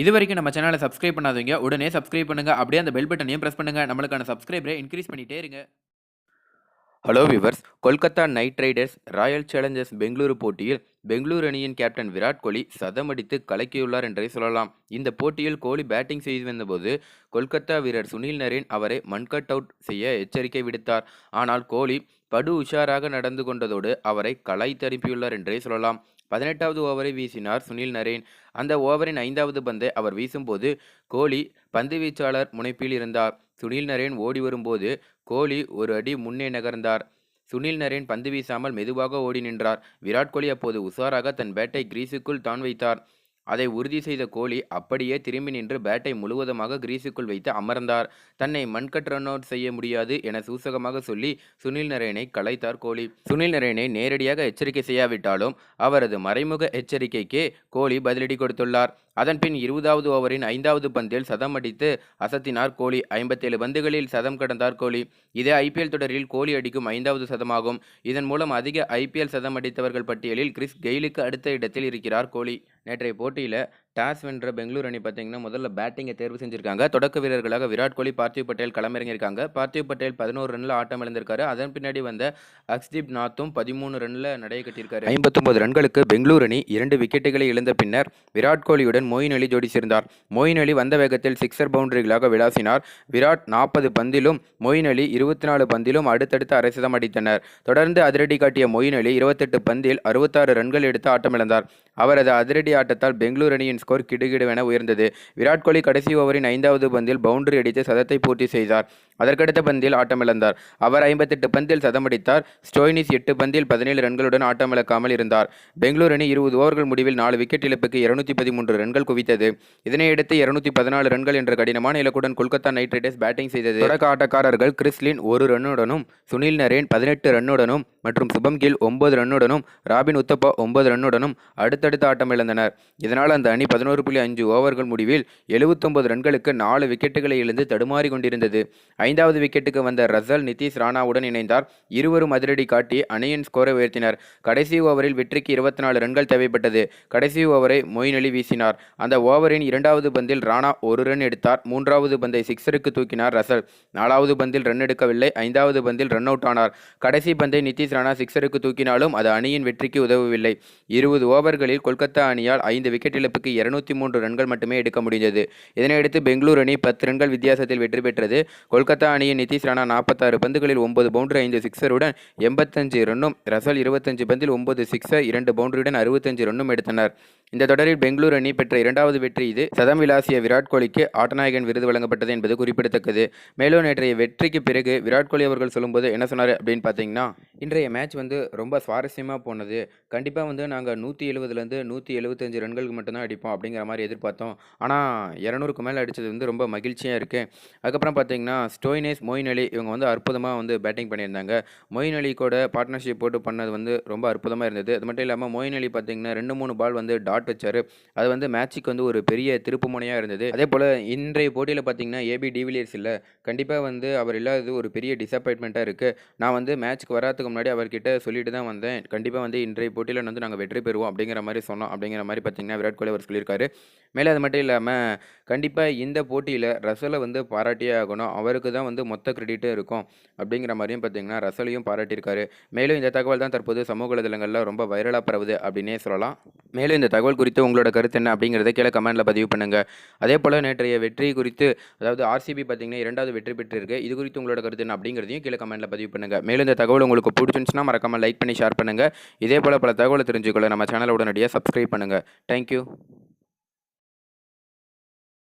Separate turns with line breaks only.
இது வரைக்கும் நம்ம சேனலை சப்ஸ்கிரைப் பண்ணாதவங்க உடனே சப்ஸ்கிரைப் பண்ணுங்க. அப்படியே அந்த பெல் பட்டனையும் பிரஸ் பண்ணுங்க. நம்மளுக்கான சப்ஸ்கிரைபரை இன்க்ரீஸ் பண்ணிட்டே இருங்க. Hello viewers Kolkata knight riders royal challengers Bengaluru போட்டியில் பெங்களூரு அணியின் கேப்டன் விராட் கோலி சதமடித்து கலக்கியுள்ளார் என்றே சொல்லலாம். இந்த போட்டியில் கோலி பேட்டிங் செய்து வந்தபோது கொல்கத்தா வீரர் சுனில் நரேன் அவரை மன்கட் அவுட் செய்ய எச்சரிக்கை விடுத்தார். ஆனால் கோலி படு உஷாராக நடந்து கொண்டதோடு அவரை களைத்தனுப்பியுள்ளார் என்றே சொல்லலாம். பதினெட்டாவது ஓவரை வீசினார் சுனில் நரேன். அந்த ஓவரின் ஐந்தாவது பந்தை அவர் வீசும்போது கோலி பந்து வீச்சாளர் முனைப்பில் இருந்தார். சுனில் நரேன் ஓடி வரும்போது கோலி ஒரு அடி முன்னே நகர்ந்தார். சுனில் நரேன் பந்து வீசாமல் மெதுவாக ஓடி நின்றார். விராட் கோலி அப்போது உஷாராக தன் பேட்டை கிரீஸுக்குள் தான் வைத்தார். அதை உறுதி செய்த கோலி அப்படியே திரும்பி நின்று பேட்டை முழுவதுமாக கிரீஸுக்குள் வைத்து அமர்ந்தார். தன்னை மண்கட் ரன் அவுட் செய்ய முடியாது என சூசகமாக சொல்லி சுனில் நரேனை கலைத்தார் கோலி. சுனில் நரேனை நேரடியாக எச்சரிக்கை செய்யாவிட்டாலும் அவரது மறைமுக எச்சரிக்கைக்கே கோலி பதிலடி கொடுத்துள்ளார். அதன்பின் இருபதாவது ஓவரின் ஐந்தாவது பந்தில் சதம் அடித்து அசத்தினார் கோலி. ஐம்பத்தேழு பந்துகளில் சதம் கடந்தார் கோலி. இதே ஐபிஎல் தொடரில் கோலி அடிக்கும் ஐந்தாவது சதமாகும். இதன் மூலம் அதிக ஐபிஎல் சதம் அடித்தவர்கள் பட்டியலில் கிறிஸ் கெயிலுக்கு அடுத்த இடத்தில் இருக்கிறார் கோலி. நேற்றைய போட்டியில் டாஸ் வென்ற பெங்களூர் அணி பார்த்தீங்கன்னா முதல்ல பேட்டிங்கை தேர்வு செஞ்சிருக்காங்க. தொடக்க வீரர்களாக விராட் கோலி பார்த்திவ் பட்டேல் களமிறங்கியிருக்காங்க. பார்த்திவ் பட்டேல் பதினோரு ரன்னில் ஆட்டம் இழந்திருக்காரு. அதன் பின்னாடி வந்த அக்ஸ்தீப் நாத்தும் பதிமூணு ரன்னில் நடைய கட்டியிருக்காரு. ஐம்பத்தொன்பது ரன்களுக்கு பெங்களூர் அணி இரண்டு விக்கெட்டுகளை இழந்த பின்னர் விராட் கோலியுடன் மொயின் அலி ஜோடி சேர்ந்தார். மொயின் அலி வந்த வேகத்தில் சிக்ஸர் பவுண்டரிகளாக விளாசினார். விராட் நாற்பது பந்திலும் மொயின் அலி இருபத்தி நாலு பந்திலும் அடுத்தடுத்து அரைசதம் அடித்தனர். தொடர்ந்து அதிரடி காட்டிய மொயின் அலி இருபத்தெட்டு பந்தில் அறுபத்தாறு ரன்கள் எடுத்து ஆட்டமிழந்தார். அவரது அதிரடி ஆட்டத்தால் பெங்களூர் அணியின் ஸ்கோர் கிடுகிடுவென உயர்ந்தது. விராட் கோலி கடைசி ஓவரின் ஐந்தாவது பந்தில் பவுண்டரி அடித்து சதத்தை பூர்த்தி செய்தார். அதற்கடுத்த பந்தில் ஆட்டமிழந்தார். அவர் ஐம்பத்தெட்டு பந்தில் சதமடித்தார் ஸ்டோயினிஸ் எட்டு பந்தில் பதினேழு ரன்களுடன் ஆட்டமிழக்காமல் இருந்தார். பெங்களூர் அணி இருபது ஓவர்கள் முடிவில் நாலு விக்கெட் இழப்புக்கு இருநூத்தி பதிமூன்று ரன்கள் குவித்தது. இதனையடுத்து இருநூத்தி பதினாலு ரன்கள் என்ற கடினமான இலக்குடன் கொல்கத்தா நைட் ரைடர்ஸ் பேட்டிங் செய்தது. தொடக்க ஆட்டக்காரர்கள் கிறிஸ்லின் ஒரு ரன்னுடனும் சுனில் நரேன் பதினெட்டு ரன்னுடனும் மற்றும் சுபம் கில் ஒன்பது ரன்னுடனும் ராபின் உத்தப்பா ஒன்பது ரன்னுடனும் அடுத்தடுத்து ஆட்டம் இழந்தனர் இதனால் அந்த அணி பதினோரு புள்ளி அஞ்சு ஓவர்கள் முடிவில் எழுபத்தொன்பது ரன்களுக்கு நாலு விக்கெட்டுகளை இழந்து தடுமாறி கொண்டிருந்தது. ஐந்தாவது விக்கெட்டுக்கு வந்த ரசல் நிதிஷ் ராணாவுடன் இணைந்தார். இருவரும் அதிரடி காட்டி அணியின் ஸ்கோரை உயர்த்தினர். கடைசி ஓவரில் வெற்றிக்கு இருபத்தி நாலு ரன்கள் தேவைப்பட்டது. கடைசி ஓவரை மொயின் அலி வீசினார். அந்த ஓவரின் இரண்டாவது பந்தில் ராணா ஒரு ரன் எடுத்தார். மூன்றாவது பந்தை சிக்ஸருக்கு தூக்கினார் ரசல். நாலாவது பந்தில் ரன் எடுக்கவில்லை. ஐந்தாவது பந்தில் ரன் அவுட் ஆனார். கடைசி பந்தை நிதிஷ் ராணா சிக்ஸருக்கு தூக்கினாலும் அது அணியின் வெற்றிக்கு உதவவில்லை. இருபது ஓவர்களில் கொல்கத்தா அணியால் ஐந்து விக்கெட் இழப்புக்கு இருநூத்தி மூன்று ரன்கள் மட்டுமே எடுக்க முடிந்தது. இதனையடுத்து பெங்களூரு அணி பத்து ரன்கள் வித்தியாசத்தில் வெற்றி பெற்றது. கொல்கத்தா அணியின் நிதிஷ் ராணா நாற்பத்தாறு பந்துகளில் ஒன்பது பவுண்டரி ஐந்து சிக்ஸருடன் எண்பத்தஞ்சு ரன்னும் ரசல் இருபத்தஞ்சு பந்தில் ஒன்பது சிக்ஸர் இரண்டு பவுண்டரியுடன் அறுபத்தஞ்சு ரன்னும் எடுத்தனர். இந்த தொடரில் பெங்களூரு அணி பெற்ற இரண்டாவது வெற்றி இது. சதம் விளாசிய விராட் கோலிக்கு ஆட்டநாயகன் விருது வழங்கப்பட்டது என்பது குறிப்பிடத்தக்கது. மேலும் நேற்றைய வெற்றிக்கு பிறகு விராட் கோலி அவர்கள் சொல்லும்போது என்ன சொன்னார் அப்படின்னு பார்த்தீங்கன்னா இன்றைய மேட்ச் வந்து ரொம்ப சுவாரஸ்யமாக போனது. கண்டிப்பாக வந்து நாங்கள் நூற்றி எழுபதுலேருந்து நூற்றி எழுபத்தஞ்சு ரன்களுக்கு மட்டும்தான் அடிப்போம் அப்படிங்கிற மாதிரி எதிர்பார்த்தோம். ஆனால் இரநூறுக்கு மேலே அடித்தது வந்து ரொம்ப மகிழ்ச்சியாக இருக்குது அதுக்கப்புறம் பார்த்தீங்கன்னா ஸ்டோயினேஸ் மொயின் அலி இவங்க வந்து அற்புதமாக வந்து பேட்டிங் பண்ணியிருந்தாங்க. மொயின் அலி கூட பார்ட்னர்ஷிப் போட்டு பண்ணது வந்து ரொம்ப அற்புதமாக இருந்தது. அது மட்டும் இல்லாமல் மொயின் அலி பார்த்தீங்கன்னா ரெண்டு மூணு பால் வந்து டாட் வச்சார். அது வந்து மேட்சுக்கு வந்து ஒரு பெரிய திருப்புமுனையாக இருந்தது. அதே போல் இன்றைய போட்டியில் பார்த்தீங்கன்னா ஏபி டிவிலியர்ஸ் இல்லை. கண்டிப்பாக வந்து அவர் இல்லாதது ஒரு பெரிய டிசப்பாயின்மெண்ட்டாக இருக்குது நான் வந்து மேட்ச்க்கு வராதுக்கு முன்னாடி அவர்கிட்ட சொல்லிட்டு தான் வந்தேன். கண்டிப்பாக வந்து இன்றைய போட்டியில் வந்து நாங்கள் வெற்றி பெறுவோம் அப்படிங்கிற மாதிரி சொன்னோம். அப்படிங்கிற மாதிரி பார்த்தீங்கன்னா விராட் கோலி அவர் சொல்லியிருக்காரு. மேலே அது மட்டும் இல்லாமல் கண்டிப்பாக இந்த போட்டியில் ரசலை வந்து பாராட்டியே ஆகணும். அவருக்கு தான் வந்து மொத்த கிரெடிட்டும் இருக்கும் அப்படிங்கிற மாதிரியும் பார்த்தீங்கன்னா ரசலையும் பாராட்டியிருக்காரு. மேலும் இந்த தகவல் தான் தற்போது சமூக வலைதளங்களில் ரொம்ப வைரலாக பரவுது அப்படின்னே சொல்லலாம். மேலும் இந்த தகவல் குறித்து உங்களோட கருத்து என்ன அப்படிங்கிறத கீழே கமெண்ட்டில் பதிவு பண்ணுங்கள் அதே போல் நேற்றைய வெற்றி குறித்து அதாவது ஆர்சிபி பார்த்தீங்கன்னா இரண்டாவது வெற்றி பெற்றிருக்கு. இது குறித்து உங்களோட கருத்து என்ன அப்படிங்கிறதையும் கீழே கமெண்ட்டில் பதிவு பண்ணுங்கள் மேலும் இந்த தகவல் உங்களுக்கு பிடிச்சிருந்துச்சுன்னா மறக்காமல் லைக் பண்ணி ஷேர் பண்ணுங்கள் இதே போல் பல தகவலை தெரிஞ்சுக்கொள்ள நம்ம சேனலை உடனடியாக சப்ஸ்கிரைப் பண்ணுங்கள் தேங்க்யூ